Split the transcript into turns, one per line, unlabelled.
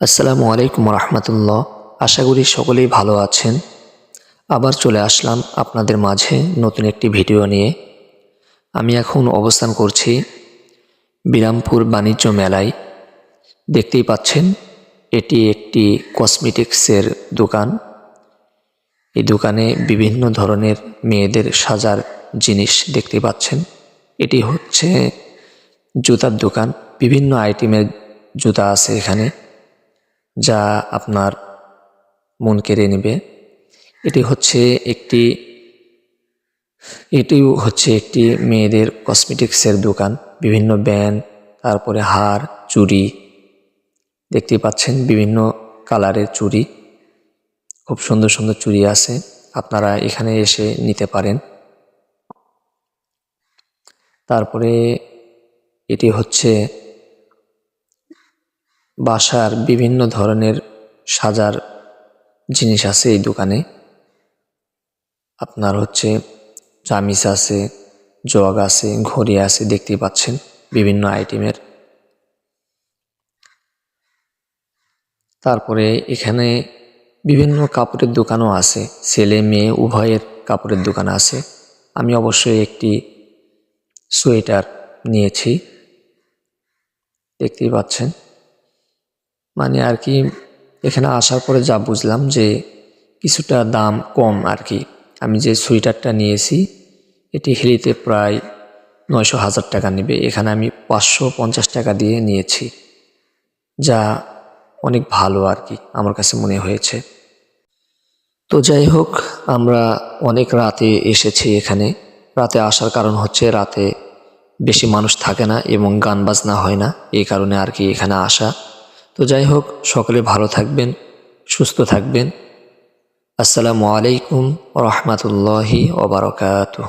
আসসালামু আলাইকুম রহমতুল্লাহ। আশা করি সকলেই ভালো আছেন। আবার চলে আসলাম আপনাদের মাঝে নতুন একটি ভিডিও নিয়ে। আমি এখন অবস্থান করছি বিরামপুর বাণিজ্য মেলায়। দেখতেই পাচ্ছেন, এটি একটি কসমেটিক্সের দোকান। এই দোকানে বিভিন্ন ধরনের মেয়েদের সাজার জিনিস দেখতে পাচ্ছেন। এটি হচ্ছে জুতার দোকান। বিভিন্ন আইটেমের জুতা আছে এখানে। যা আপনার মন কেড়ে নেবে। এটি হচ্ছে একটি, এটিও হচ্ছে একটি মেয়েদের কসমেটিক্সের দোকান। বিভিন্ন ব্যান্ড, তারপরে হার, চুড়ি, দেখতে পাচ্ছেন বিভিন্ন কালারের চুড়ি। খুব সুন্দর সুন্দর চুড়ি আছে, আপনারা এখানে এসে নিতে পারেন। তারপরে এটি হচ্ছে বাসার বিভিন্ন ধরনের সাজার জিনিস আছে এই দোকানে। আপনার হচ্ছে চামিচ আছে, জগ আছে, ঘড়ি আছে দেখতে পাচ্ছেন বিভিন্ন আইটেমের। তারপরে এখানে বিভিন্ন কাপড়ের দোকানও আছে, ছেলে, মেয়ে, উভয়ের কাপড়ের দোকান আছে। আমি অবশ্যই একটি সোয়েটার নিয়েছি, দেখতেই পাচ্ছেন। মানে আর কি এখানে আসার পরে যা বুঝলাম যে কিছুটা দাম কম আর কি। আমি যে সোয়েটারটা নিয়েছি, এটি হিলিতে প্রায় নয়শো হাজার টাকা নেবে। এখানে আমি পাঁচশো পঞ্চাশ টাকা দিয়ে নিয়েছি, যা অনেক ভালো আর কি আমার কাছে মনে হয়েছে। তো যাই হোক, আমরা অনেক রাতে এসেছি এখানে। রাতে আসার কারণ হচ্ছে রাতে বেশি মানুষ থাকে না এবং গান বাজনা হয় না, এই কারণে আর কি এখানে আসা। তো যাই হোক সকলে ভালো থাকবেন সুস্থ থাকবেন। আসসালামু আলাইকুম রহমতুল্লাহি ওবরকাতুহ